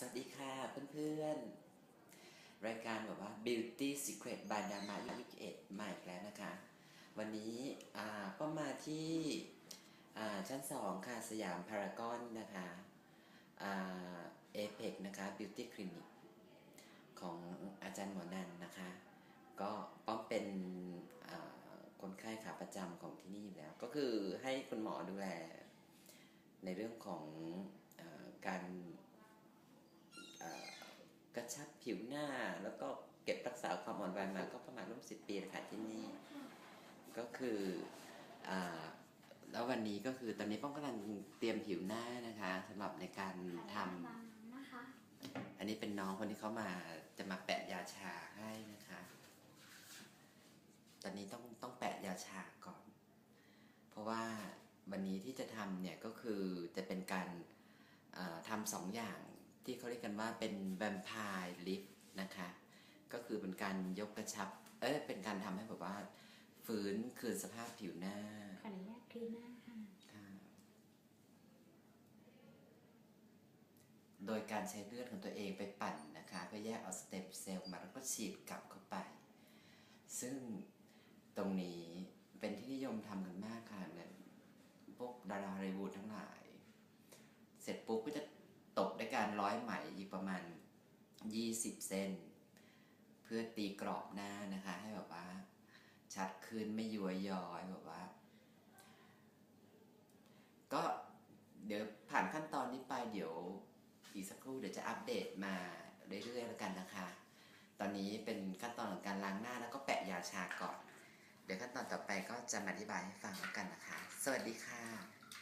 สวัสดีค่ะเพื่อนๆ รายการแบบว่า Beauty Secret by Dama อายุ21มาอีกแล้วนะคะ วันนี้ก็มาที่ชั้น 2 ค่ะ สยามพารากอนนะคะเอ่าเอเนะคะ Beauty Clinic ของอาจารย์หมอนันนะคะ ก็ป้อมเป็นคนไข้ขาประจำของที่นี่อยู่แล้ว ก็คือให้คุณหมอดูแลในเรื่องของ ผิวหน้าแล้วก็เก็บรักษาความอ่อนไหวมาก็ประมาณร่วมสิบปีแล้วค่ะที่นี่ ก็คืออาแล้ววันนี้ก็คือตอนนี้ป้องกำลังเตรียมผิวหน้านะคะสำหรับในการทำนะคะอันนี้เป็นน้องคนที่เขามาจะมาแปะยาชาให้นะคะ ตอนนี้ต้องต้องแปะยาชาก่อน เพราะว่าวันนี้ที่จะทำเนี่ยก็คือจะเป็นการเอ่อทำสองอย่าง ที่เขาเรียกกันว่าเป็นแวมไพร์ลิฟนะคะ ก็คือเป็นการยกกระชับ เอ้ยเป็นการทำให้แบบว่าฟื้นคืนสภาพผิวหน้าขออนุญาตคลีนหน้าค่ะค่ะ โดยการใช้เลือดของตัวเองไปปั่นนะคะเพื่อแยกเอาสเต็มเซลล์มาแล้วก็ฉีดกลับเข้าไป ซึ่งตรงนี้เป็นที่นิยมทำกันมากค่ะเนี่ยพวกดาราฮอลลีวูดทั้งหลาย เสร็จปุ๊บก็จะตกด้วยกา ร้อยไหมอีกประมาณ 20 เส้น เพื่อตีกรอบหน้านะคะ ให้แบบว่า ชัดขึ้นไม่ย้วยยอยแบบว่า ก็เดี๋ยวผ่านขั้นตอนนี้ไปเดี๋ยวอีกสักครู่เดี๋ยวจะอัปเดตมาเรื่อยๆแล้วกันนะคะ ตอนนี้เป็นขั้นตอนของการล้างหน้าแล้วก็แปะยาชาก่อน เดี๋ยวขั้นตอนต่อไปก็จะมาอธิบายให้ฟังแล้วกันนะคะ สวัสดีค่ะ